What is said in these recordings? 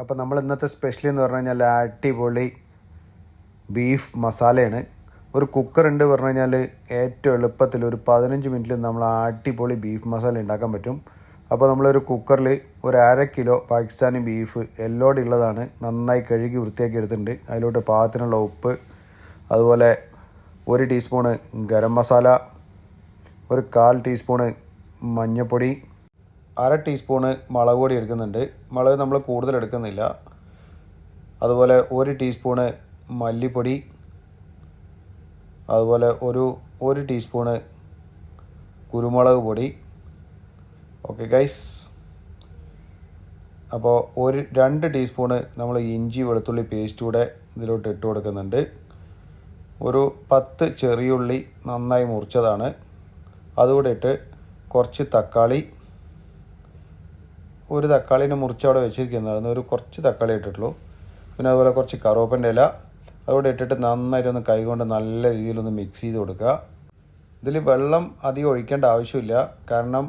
അപ്പോൾ നമ്മൾ ഇന്നത്തെ സ്പെഷ്യൽ എന്ന് പറഞ്ഞു കഴിഞ്ഞാൽ അടിപൊളി ബീഫ് മസാലയാണ് ഒരു കുക്കർ ഉണ്ട് പറഞ്ഞു കഴിഞ്ഞാൽ ഏറ്റവും എളുപ്പത്തിൽ ഒരു പതിനഞ്ച് മിനിറ്റിൽ നമ്മൾ അടിപൊളി ബീഫ് മസാല ഉണ്ടാക്കാൻ പറ്റും. അപ്പോൾ നമ്മളൊരു കുക്കറിൽ ഒരു അര കിലോ പാകിസ്ഥാനി ബീഫ് എല്ലോടെ ഉള്ളതാണ്. നന്നായി കഴുകി വൃത്തിയാക്കി എടുത്തിട്ടുണ്ട്. അതിലോട്ട് പാകത്തിനുള്ള ഉപ്പ് അതുപോലെ ഒരു ടീസ്പൂണ് ഗരം മസാല ഒരു കാൽ ടീസ്പൂണ് മഞ്ഞൾപ്പൊടി അര ടീസ്പൂണ് മുളക് പൊടി എടുക്കുന്നുണ്ട്. മുളക് നമ്മൾ കൂടുതൽ എടുക്കുന്നില്ല. അതുപോലെ ഒരു ടീസ്പൂണ് മല്ലിപ്പൊടി. അതുപോലെ ഒരു ഒരു ടീസ്പൂണ് കുരുമുളക് പൊടി. ഓക്കെ ഗൈസ് അപ്പോൾ ഒരു രണ്ട് ടീസ്പൂണ് നമ്മൾ ഇഞ്ചി വെളുത്തുള്ളി പേസ്റ്റ് കൂടെ ഇതിലോട്ട് ഇട്ട് കൊടുക്കുന്നുണ്ട്. ഒരു പത്ത് ചെറിയുള്ളി നന്നായി മുറിച്ചതാണ്. അതുകൂടെ ഇട്ട് കുറച്ച് തക്കാളി ഒരു തക്കാളിനെ മുറിച്ച് അവിടെ വെച്ചിരിക്കുന്നത്. ഒരു കുറച്ച് തക്കാളി ഇട്ടിട്ടുള്ളൂ. പിന്നെ അതുപോലെ കുറച്ച് കറുവപ്പന്റെ ഇല. അതുകൂടെ ഇട്ടിട്ട് നന്നായിട്ട് ഒന്ന് കൈകൊണ്ട് നല്ല രീതിയിലൊന്ന് മിക്സ് ചെയ്ത് കൊടുക്കുക. ഇതിൽ വെള്ളം അധികം ഒഴിക്കേണ്ട ആവശ്യമില്ല. കാരണം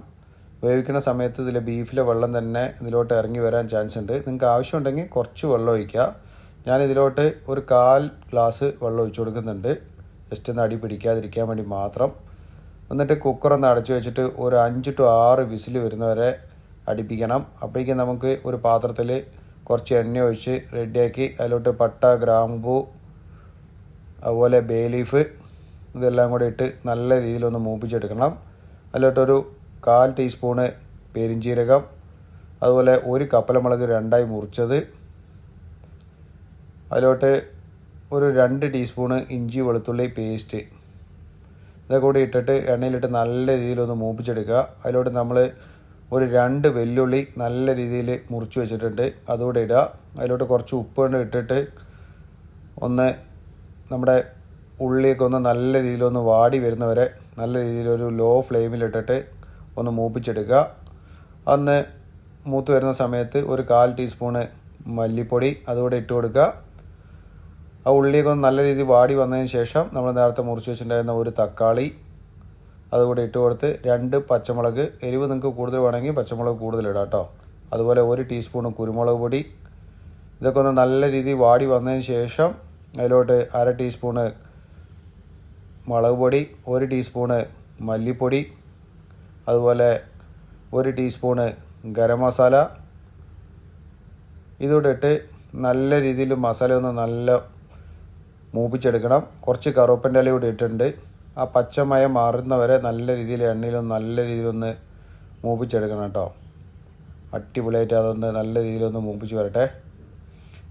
വേവിക്കുന്ന സമയത്ത് ഇതിൽ ബീഫിലെ വെള്ളം തന്നെ ഇതിലോട്ട് ഇറങ്ങി വരാൻ ചാൻസ് ഉണ്ട്. നിങ്ങൾക്ക് ആവശ്യമുണ്ടെങ്കിൽ കുറച്ച് വെള്ളം ഒഴിക്കുക. ഞാൻ ഇതിലോട്ട് ഒരു കാൽ ഗ്ലാസ് വെള്ളം ഒഴിച്ചു കൊടുക്കുന്നുണ്ട്. ജസ്റ്റ് ഒന്ന് അടി പിടിക്കാതിരിക്കാൻ വേണ്ടി മാത്രം. എന്നിട്ട് കുക്കർ ഒന്ന് അടച്ചു വെച്ചിട്ട് ഒരു അഞ്ച് ടു ആറ് വിസിൽ വരുന്നവരെ അടുപ്പിക്കണം. അപ്പോഴേക്കും നമുക്ക് ഒരു പാത്രത്തിൽ കുറച്ച് എണ്ണ ഒഴിച്ച് റെഡിയാക്കി അതിലോട്ട് പട്ട ഗ്രാമ്പൂ അതുപോലെ ബേ ലീഫ് ഇതെല്ലാം കൂടി ഇട്ട് നല്ല രീതിയിലൊന്ന് മൂപ്പിച്ചെടുക്കണം. അതിലോട്ടൊരു കാൽ ടീസ്പൂണ് പെരിഞ്ചീരകം അതുപോലെ ഒരു കപ്പലമുളക് രണ്ടായി മുറിച്ചത്. അതിലോട്ട് ഒരു രണ്ട് ടീസ്പൂണ് ഇഞ്ചി വെളുത്തുള്ളി പേസ്റ്റ് ഇതൊക്കെ കൂടി ഇട്ടിട്ട് എണ്ണയിലിട്ട് നല്ല രീതിയിലൊന്ന് മൂപ്പിച്ചെടുക്കുക. അതിലോട്ട് നമ്മൾ ഒരു രണ്ട് വെല്ലുള്ളി നല്ല രീതിയിൽ മുറിച്ച് വെച്ചിട്ടുണ്ട്. അതുകൂടെ ഇടുക. അതിലോട്ട് കുറച്ച് ഉപ്പ് കൊണ്ട് ഇട്ടിട്ട് ഒന്ന് നമ്മുടെ ഉള്ളിയൊക്കെ ഒന്ന് നല്ല രീതിയിലൊന്ന് വാടി വരുന്നവരെ നല്ല രീതിയിലൊരു ലോ ഫ്ലെയിമിലിട്ടിട്ട് ഒന്ന് മൂപ്പിച്ചെടുക്കുക. അന്ന് മൂത്ത് വരുന്ന സമയത്ത് ഒരു കാൽ ടീസ്പൂണ് മല്ലിപ്പൊടി അതുകൂടെ ഇട്ട് കൊടുക്കുക. ആ ഉള്ളിയൊക്കെ ഒന്ന് നല്ല രീതിയിൽ വാടി വന്നതിന് ശേഷം നമ്മൾ നേരത്തെ മുറിച്ച് വെച്ചിട്ടുണ്ടായിരുന്ന ഒരു തക്കാളി അതുകൂടെ ഇട്ട് കൊടുത്ത് രണ്ട് പച്ചമുളക് എരിവ് നിങ്ങൾക്ക് കൂടുതൽ വേണമെങ്കിൽ പച്ചമുളക് കൂടുതൽ ഇടാം കേട്ടോ. അതുപോലെ ഒരു ടീസ്പൂൺ കുരുമുളക് പൊടി. ഇതൊക്കെ ഒന്ന് നല്ല രീതിയിൽ വാടി വന്നതിന് ശേഷം അതിലോട്ട് അര ടീസ്പൂണ് മുളക് പൊടി ഒരു ടീസ്പൂണ് മല്ലിപ്പൊടി അതുപോലെ ഒരു ടീസ്പൂണ് ഗരം മസാല. ഇതോടെ ഇട്ട് നല്ല രീതിയിൽ മസാല ഒന്ന് നല്ല മൂപ്പിച്ചെടുക്കണം. കുറച്ച് കറുവപ്പന്റെ ഇല കൂടി ഇട്ടിട്ടുണ്ട്. ആ പച്ചമയം മാറുന്നവരെ നല്ല രീതിയിൽ എണ്ണയിലൊന്ന് നല്ല രീതിയിലൊന്ന് മൂപ്പിച്ചെടുക്കണം കേട്ടോ. അടിപൊളിയായിട്ട് അതൊന്ന് നല്ല രീതിയിലൊന്ന് മൂപ്പിച്ച് വരട്ടെ.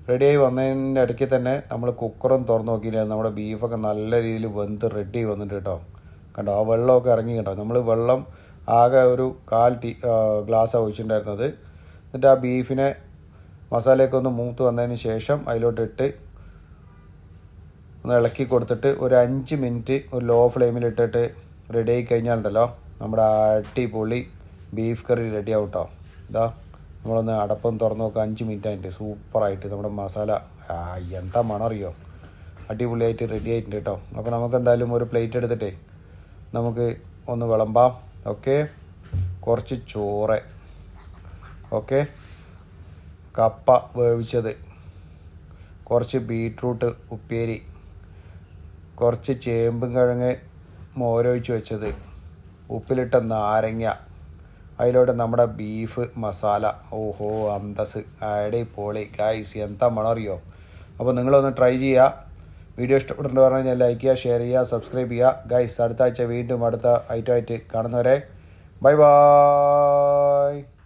റെഡിയായി വന്നതിന്റെ ഇടയ്ക്ക് തന്നെ നമ്മൾ കുക്കറും തുറന്ന് നോക്കിയില്ല? നമ്മുടെ ബീഫൊക്കെ നല്ല രീതിയിൽ വെന്ത് റെഡി വന്നിട്ട് കേട്ടോ. കണ്ടോ? ആ വെള്ളമൊക്കെ ഇറങ്ങി കേട്ടോ. നമ്മൾ വെള്ളം ആകെ ഒരു കാൽ ടീ ഗ്ലാസ്സാണ് ഒഴിച്ചിട്ടുണ്ടായിരുന്നത്. എന്നിട്ട് ആ ബീഫിനെ മസാലയൊക്കെ ഒന്ന് മൂത്ത് വന്നതിന് ശേഷം അതിലോട്ടിട്ട് ഒന്ന് ഇളക്കി കൊടുത്തിട്ട് ഒരു അഞ്ച് മിനിറ്റ് ഒരു ലോ ഫ്ലെയിമിലിട്ടിട്ട് റെഡി ആയി കഴിഞ്ഞാലുണ്ടല്ലോ നമ്മുടെ അടിപൊളി ബീഫ് കറി റെഡി ആവും കേട്ടോ ഇതാ നമ്മളൊന്ന് അടപ്പം തുറന്ന് നോക്കുക അഞ്ച് മിനിറ്റ് ആയിട്ട് സൂപ്പറായിട്ട് നമ്മുടെ മസാല എന്താ മണറിയോ അടിപൊളിയായിട്ട് റെഡി ആയിട്ടുണ്ട് കേട്ടോ. അപ്പോൾ നമുക്ക് എന്തായാലും ഒരു പ്ലേറ്റ് എടുത്തിട്ടേ നമുക്ക് ഒന്ന് വിളമ്പാം. ഓക്കെ കുറച്ച് ചോറ്. ഓക്കെ കപ്പ വേവിച്ചത്. കുറച്ച് ബീട്രൂട്ട് ഉപ്പേരി. കുറച്ച് ചേമ്പും കിഴങ്ങ് മോരൊഴിച്ച് വെച്ചത്. ഉപ്പിലിട്ട നാരങ്ങ. അതിലോട്ട് നമ്മുടെ ബീഫ് മസാല ഓഹോ അന്തസ്. അടിപൊളി. ഗൈസ് എന്താ മണം അറിയോ അപ്പോൾ നിങ്ങളൊന്ന് ട്രൈ ചെയ്യുക. വീഡിയോ ഇഷ്ടപ്പെട്ടു പറഞ്ഞു കഴിഞ്ഞാൽ ലൈക്ക് ചെയ്യുക ഷെയർ ചെയ്യുക സബ്സ്ക്രൈബ് ചെയ്യുക. ഗൈസ് അടുത്ത ആഴ്ച വീണ്ടും അടുത്ത ഐറ്റമായിട്ട് കാണുന്നവരെ. Bye bye